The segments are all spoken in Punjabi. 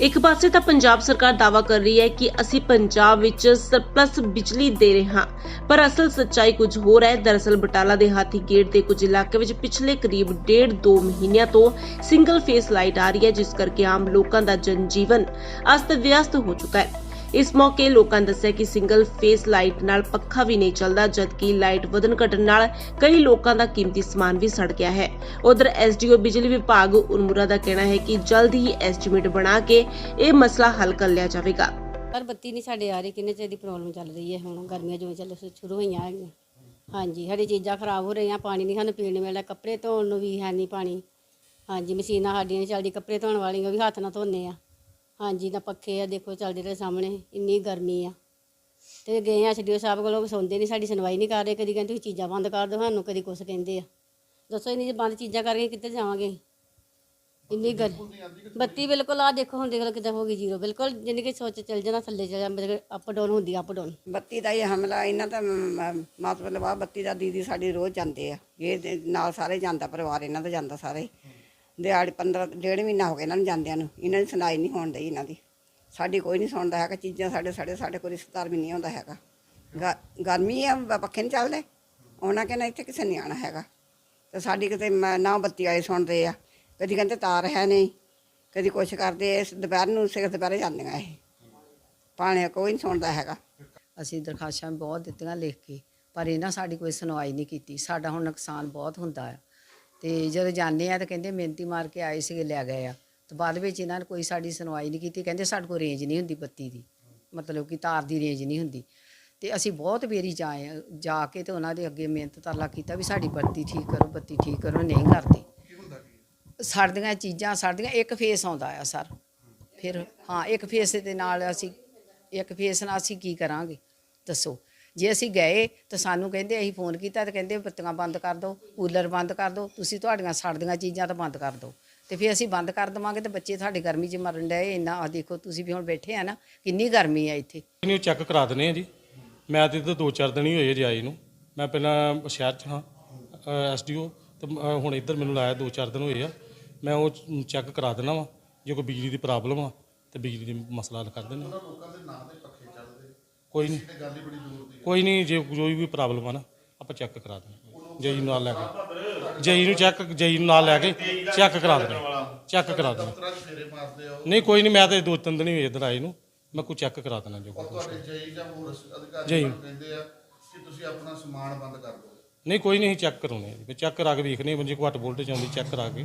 ਇੱਕ ਪਾਸੇ ਤਾਂ ਪੰਜਾਬ ਸਰਕਾਰ ਦਾਅਵਾ ਕਰ ਰਹੀ ਹੈ ਕਿ ਅਸੀਂ ਪੰਜਾਬ ਵਿੱਚ ਸਰਪਲਸ ਬਿਜਲੀ ਦੇ ਰਹੇ ਹਾਂ, ਪਰ ਅਸਲ ਸੱਚਾਈ ਕੁਝ ਹੋਰ ਹੈ। ਦਰਅਸਲ ਬਟਾਲਾ ਦੇ ਹਾਥੀ ਗੇਟ ਦੇ ਕੁਝ ਇਲਾਕੇ ਵਿੱਚ ਪਿਛਲੇ ਕਰੀਬ ਡੇਢ ਦੋ ਮਹੀਨਿਆਂ ਤੋਂ ਸਿੰਗਲ ਫੇਸ ਲਾਈਟ ਆ ਰਹੀ ਹੈ, ਜਿਸ ਕਰਕੇ ਆਮ ਲੋਕਾਂ ਦਾ ਜਨਜੀਵਨ ਅਸਤ ਵਿਅਸਤ ਹੋ ਚੁੱਕਾ ਹੈ। ਇਸ ਮੌਕੇ ਲੋਕਾਂ ਨੇ ਦੱਸਿਆ ਕਿ ਸਿੰਗਲ ਫੇਸ ਲਾਈਟ ਨਾਲ ਪੱਖਾ ਵੀ ਨਹੀਂ ਚੱਲਦਾ, ਜਦਕਿ ਲਾਈਟ ਵਧਣ ਘਟਣ ਨਾਲ ਕਈ ਲੋਕਾਂ ਦਾ ਕੀਮਤੀ ਸਮਾਨ ਵੀ ਸੜ ਗਿਆ ਹੈ। ਉਧਰ ਐਸਡੀਓ ਬਿਜਲੀ ਵਿਭਾਗ ਉਨਮੁਰਾ ਦਾ ਕਹਿਣਾ ਹੈ ਕਿ ਜਲਦ ਹੀ ਐਸਟੀਮੇਟ ਬਣਾ ਕੇ ਇਹ ਮਸਲਾ ਹੱਲ ਕਰ ਲਿਆ ਜਾਵੇਗਾ। ਪਰ ਬੱਤੀ ਨਹੀਂ ਸਾਡੇ ਆ ਰਹੀ, ਕਿੰਨੇ ਚਿਰ ਦੀ ਪ੍ਰੋਬਲਮ ਚੱਲ ਰਹੀ ਹੈ ਹੁਣ? ਗਰਮੀਆਂ ਜਿਵੇਂ ਚੱਲ ਸ਼ੁਰੂ ਹੋਈਆਂ ਹੈਗੀਆਂ। ਹਾਂਜੀ, ਸਾਡੀ ਚੀਜ਼ਾਂ ਖਰਾਬ ਹੋ ਰਹੀਆਂ, ਪਾਣੀ ਨਹੀਂ ਸਾਨੂੰ ਪੀਣ ਨੂੰ ਕੱਪੜੇ ਧੋਣ ਨੂੰ ਵੀ ਹੈ ਨਹੀਂ ਪਾਣੀ। ਹਾਂਜੀ, ਮਸ਼ੀਨਾਂ ਸਾਡੀਆਂ ਨਹੀਂ ਚੱਲਦੀ ਕੱਪੜੇ ਧੋਣ ਵਾਲੀਆਂ ਵੀ ਹੱਥ ਨਾਲ ਧੋਨੇ ਆ। ਹਾਂਜੀ ਨਾ ਪੱਖੇ ਆ, ਦੇਖੋ ਚੱਲਦੇ ਰਹੇ ਸਾਹਮਣੇ, ਇੰਨੀ ਗਰਮੀ ਆ। ਤੇ ਗਏ ਆ ਐਸਡੀਓ ਸਾਹਿਬ ਕੋਲੋਂ ਸੁਣਦੇ ਨਹੀਂ ਸਾਡੀ ਸੁਣਵਾਈ ਨਹੀਂ ਕਰ ਰਹੇ, ਕਦੀ ਕਹਿੰਦੇ ਤੁਸੀਂ ਚੀਜ਼ਾਂ ਬੰਦ ਕਰ ਦਿਓ, ਸਾਨੂੰ ਕਦੀ ਕੁਛ ਕਹਿੰਦੇ ਆ। ਦੱਸੋ ਇੰਨੀ ਬੰਦ ਚੀਜ਼ਾਂ ਕਰਕੇ ਕਿੱਥੇ ਜਾਵਾਂਗੇ? ਇੰਨੀ ਗਰ, ਬੱਤੀ ਬਿਲਕੁਲ ਆ, ਦੇਖੋ ਹੁਣ ਦੇਖ ਲਓ ਕਿੱਦਾਂ ਹੋ ਗਈ ਜ਼ੀਰੋ। ਬਿਲਕੁਲ ਜਿੰਨੀ ਕਿ ਸੋਚ ਚੱਲ ਜਾਣਾ, ਥੱਲੇ ਚੱਲ ਜਾਣਾ ਅਪ ਡਾਊਨ ਹੁੰਦੀ ਅਪ ਡਾਊਨ ਬੱਤੀ ਦਾ ਇਹ ਹਮਲਾ, ਇਹਨਾਂ ਦਾ ਮਤਲਬ ਆ, ਬੱਤੀ ਦਾ ਦੀਦੀ ਸਾਡੀ ਰੋਜ਼ ਜਾਂਦੇ ਆ। ਇਹ ਨਾਲ ਸਾਰੇ ਜਾਂਦਾ, ਪਰਿਵਾਰ ਇਹਨਾਂ ਦਾ ਜਾਂਦਾ ਸਾਰੇ। ਦਿਹਾੜੀ 15 ਡੇਢ ਮਹੀਨਾ ਹੋ ਗਿਆ ਇਹਨਾਂ ਨੂੰ ਜਾਂਦਿਆਂ ਨੂੰ। ਇਹਨਾਂ ਦੀ ਸੁਣਾਈ ਨਹੀਂ ਹੋਣ ਡਈ ਇਹਨਾਂ ਦੀ। ਸਾਡੀ ਕੋਈ ਨਹੀਂ ਸੁਣਦਾ ਹੈਗਾ, ਚੀਜ਼ਾਂ ਸਾਡੇ ਸਾਡੇ ਸਾਡੇ ਕੋਈ ਰਿਸ਼ਤੇਦਾਰ ਵੀ ਨਹੀਂ ਆਉਂਦਾ ਹੈਗਾ। ਗ- ਗਰਮੀ ਆ, ਬ- ਪੱਖੇ ਨਹੀਂ ਚੱਲਦੇ। ਉਹਨਾਂ ਕਹਿੰਦਾ ਇੱਥੇ ਕਿਸੇ ਨਹੀਂ ਆਣਾ ਹੈਗਾ। ਤੇ ਸਾਡੀ ਕਿਤੇ ਮ- ਨਾ ਬੱਤੀ ਆਏ ਸੁਣਦੇ ਆ। ਕਦੀ ਕਹਿੰਦੇ ਤਾਰ ਹੈ ਨਹੀਂ। ਕਦੀ ਕੁਛ ਕਰਦੇ ਇਸ ਦੁਪਹਿਰ ਨੂੰ ਸਿਰ ਦੁਪਹਿਰੇ ਜਾਂਦੀਆਂ ਇਹ। ਪਾਣੀ ਕੋਈ ਨਹੀਂ ਸੁਣਦਾ ਹੈਗਾ। ਅਸੀਂ ਦਰਖਾਸਤਾਂ ਵੀ ਬਹੁਤ ਦਿੱਤੀਆਂ ਲਿਖ ਕੇ, ਪਰ ਇਹਨਾਂ ਸਾਡੀ ਕੋਈ ਸੁਣਵਾਈ ਨਹੀਂ ਕੀਤੀ। ਸਾਡਾ ਹੁਣ ਨੁਕਸਾਨ ਬਹੁਤ ਹੁੰਦਾ ਆ। ਤੇ ਜਦੋਂ ਜਾਂਦੇ ਆ ਤਾਂ ਕਹਿੰਦੇ ਮਿਹਨਤੀ ਮਾਰ ਕੇ ਆਏ ਸੀਗੇ, ਲੈ ਗਏ ਆ। ਤੇ ਬਾਅਦ ਵਿੱਚ ਇਹਨਾਂ ਨੇ ਕੋਈ ਸਾਡੀ ਸੁਣਵਾਈ ਨਹੀਂ ਕੀਤੀ। ਕਹਿੰਦੇ ਸਾਡੇ ਕੋਲ ਰੇਂਜ ਨਹੀਂ ਹੁੰਦੀ ਬੱਤੀ ਦੀ। ਮਤਲਬ ਕਿ ਤਾਰ ਦੀ ਰੇਂਜ ਨਹੀਂ ਹੁੰਦੀ। ਤੇ ਅਸੀਂ ਬਹੁਤ ਵੇਰੀ ਜਾਏ, ਜਾ ਕੇ ਤੇ ਉਹਨਾਂ ਦੇ ਅੱਗੇ ਮਿਹਨਤ ਤਰਲਾ ਕੀਤਾ ਵੀ ਸਾਡੀ ਬੱਤੀ ਠੀਕ ਕਰੋ, ਬੱਤੀ ਠੀਕ ਕਰੋ, ਨਹੀਂ ਕਰਦੇ। ਸੜਦੀਆਂ ਚੀਜ਼ਾਂ ਸੜਦੀਆਂ ਇੱਕ ਫੇਸ ਆਉਂਦਾ ਆ ਸਰ। ਫਿਰ ਹਾਂ, ਇੱਕ ਫੇਸ ਦੇ ਨਾਲ ਅਸੀਂ, ਇੱਕ ਫੇਸ ਨਾਲ ਅਸੀਂ ਕੀ ਕਰਾਂਗੇ? ਦੱਸੋ। ਜੇ ਅਸੀਂ ਗਏ ਤਾਂ ਸਾਨੂੰ ਕਹਿੰਦੇ ਅਸੀਂ ਫੋਨ ਕੀਤਾ ਤਾਂ ਕਹਿੰਦੇ ਬੱਤੀਆਂ ਬੰਦ ਕਰ ਦਿਓ ਕੂਲਰ ਬੰਦ ਕਰ ਦਿਓ ਤੁਸੀਂ ਤੁਹਾਡੀਆਂ ਸੜਦੀਆਂ ਚੀਜ਼ਾਂ ਤਾਂ ਬੰਦ ਕਰ ਦਿਓ। ਤੇ ਫਿਰ ਅਸੀਂ ਬੰਦ ਕਰ ਦੇਵਾਂਗੇ ਤੇ ਬੱਚੇ ਤੁਹਾਡੇ ਗਰਮੀ 'ਚ ਮਰਨ ਡਏ ਇੰਨਾ ਆਹ ਦੇਖੋ ਤੁਸੀਂ ਵੀ ਹੁਣ ਬੈਠੇ ਆ ਨਾ ਕਿੰਨੀ ਗਰਮੀ ਆ ਇੱਥੇ। ਇਹਨੂੰ ਚੈੱਕ ਕਰਾ ਦਨੇ ਆ ਜੀ। ਮੈਂ ਤੇ ਇੱਧਰ ਦੋ ਚਾਰ ਦਿਨ ਹੀ ਹੋਏ ਜੇ ਆਏ ਨੂੰ। ਮੈਂ ਪਹਿਲਾਂ ਸ਼ਹਿਰ 'ਚ ਹਾਂ ਐਸਡੀਓ ਤੇ ਅ, ਹੁਣ ਇੱਧਰ ਮੈਨੂੰ ਲਾਇਆ ਦੋ ਚਾਰ ਦਿਨ ਹੋਏ ਆ। ਮੈਂ ਉਹ ਚੈੱਕ ਕਰਾ ਦੇਣਾ ਵਾ ਜੇ ਕੋਈ ਬਿਜਲੀ ਦੀ ਪ੍ਰੋਬਲਮ ਆ ਤੇ ਬਿਜਲੀ ਦੀ ਮਸਲਾ ਹੱਲ ਕਰ ਦੇਣਾ ਕੋਈ ਨਹੀਂ। ਕੋਈ ਨਹੀਂ ਜੇ ਕੋਈ ਵੀ ਪ੍ਰੋਬਲਮ ਆ ਨਾ ਆਪਾਂ ਚੈੱਕ ਕਰਾ ਦੇਣਾ ਜਈ ਨੂੰ ਨਾਲ ਲੈ ਕੇ। ਜਈ ਨੂੰ ਚੈੱਕ ਜਈ ਨੂੰ ਨਾਲ ਲੈ ਕੇ ਚੈੱਕ ਕਰਾ ਦੇਣਾ ਚੈੱਕ ਕਰਾ ਦੇਣਾ ਨਹੀਂ ਕੋਈ ਨਹੀਂ ਮੈਂ ਤਾਂ ਦੋ ਤਿੰਨ ਦਿਨ ਹੀ ਹੋਏ ਇੱਧਰ ਆਏ ਨੂੰ। ਮੈਂ ਕੋਈ ਚੈੱਕ ਕਰਾ ਦੇਣਾ ਜੋ ਕੁਛ। ਜਈ ਜਾਂ ਹੋਰ ਅਧਿਕਾਰੀ ਕਹਿੰਦੇ ਆ ਕਿ ਤੁਸੀਂ ਆਪਣਾ ਸਮਾਨ ਬੰਦ ਕਰ ਦਿਓ ਨਹੀਂ ਕੋਈ ਨਹੀਂ ਚੈੱਕ ਕਰਾਉਣੇ ਚੈੱਕ ਕਰਾ ਕੇ ਵੇਖਨੇ ਆ, ਘੱਟ ਵੋਲਟੇਜ ਆਉਂਦੀ ਚੈੱਕ ਕਰਾ ਕੇ।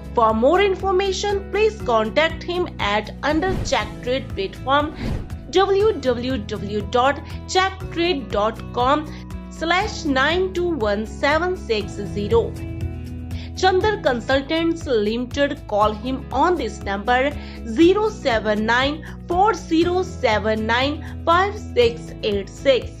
For more information, please contact him at under Check Trade platform www.checktrade.com slash 921760. Chandar Consultants Limited call him on this number 079 4079 5686.